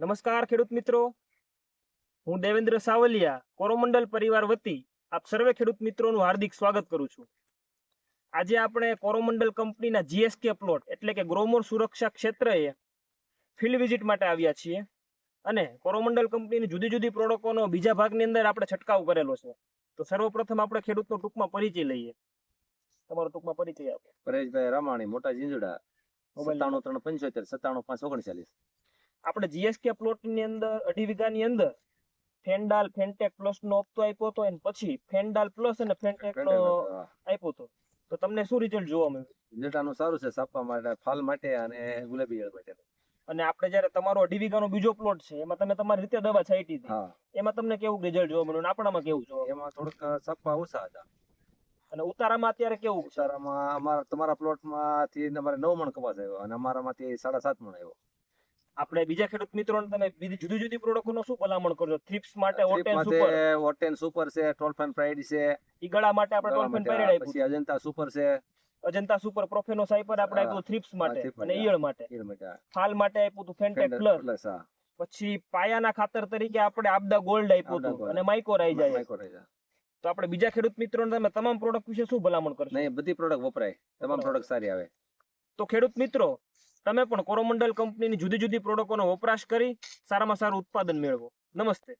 નમસ્કાર ખેડૂત મિત્રો. હું દેવેન્દ્ર સાવલિયા કોરોમંડલ પરિવાર વતી આપ સર્વે ખેડૂત મિત્રોનું હાર્દિક સ્વાગત કરું છું. આજે આપણે કોરોમંડલ કંપનીના જીએસકે પ્લોટ એટલે કે ગ્રોમોર સુરક્ષા ક્ષેત્રએ ફિલ્ડ વિઝિટ માટે આવ્યા છીએ અને કોરોમંડલ કંપનીની જુદી જુદી પ્રોડક્ટોનો બીજા ભાગની અંદર આપણે છંટકાવ કરેલો છે. તો સર્વપ્રથમ આપણે ખેડૂતનો ટૂંકમાં પરિચય લઈએ. તમારો ટૂંકમાં પરિચય આપો. પરેશભાઈ રામાણી મોટા જીંજુડા સત્તાણું ત્રણ પંચોતેર સત્તાણું પાંચ ઓગણચાલીસ. આપણે જીએસકે પ્લોટની અંદર અઢી વીઘાની અંદર ફેન્ડાલ ફેન્ટેક પ્લસ નો હપ્તો આપ્યો હતો અને પછી ફેન્ડાલ પ્લસ અને ફેન્ટેક નો આપ્યો હતો. તો તમને શું રિઝલ્ટ જોવા મળ્યું? જીંજુડાનું સારું છે સાપવા માટે ફાલ માટે અને ગુલાબી ઈયળ માટે. અને આપણે જ્યારે તમારો અઢી વીઘાનો બીજો પ્લોટ છે એમાં તમે તમારી રીતે દવા છાંટી હતી. એમાં તમને કેવું રિઝલ્ટ જોવા મળ્યું? આપણામાં કેવું જોવા એમાં થોડુંક સાપવા ઓછા હતા. અને ઉતારામાં અત્યારે કેવું ઉતારામાં અમારા તમારા પ્લોટમાંથી અમારે નવ મણ કપાસ આવ્યો અને અમારામાંથી સાડા સાત મણ આવ્યો. આપણે બીજા ખેડૂત મિત્રોને તમે બીજી જુદી જુદી પ્રોડક્ટનો શું ભલામણ કરજો? થ્રિપ્સ માટે ઓટેન સુપર ઓટેન સુપર છે ટોલ્ફેન પ્રાઇડ છે. ઈગળા માટે આપણે ગળા ટોલ્ફેન માટે આપ્યું પછી અજંતા સુપર છે. અજંતા સુપર પ્રોફેનો સાયપર આપણે આપ્યું થ્રિપ્સ માટે અને ઈયળ માટે. ફાલ માટે આપ્યું હતું ફેન્ટેક પ્લસ પછી પાયાના ખાતર તરીકે આપણે આબદા ગોલ્ડ આપ્યું હતું અને માઇકો રહી જાય તો આપણે બીજા ખેડૂત મિત્રોને તમે તમામ પ્રોડક્ટ વિશે શું ભલામણ કરશો? નહીં બધી પ્રોડક્ટ વપરાય. તમામ પ્રોડક્ટ સારી આવે. તો ખેડૂત મિત્રો તમે પણ કોરોમંડલ કંપનીની જુદી જુદી પ્રોડક્ટોનો વપરાશ કરી સારામાં સારું ઉત્પાદન મેળવો. નમસ્તે.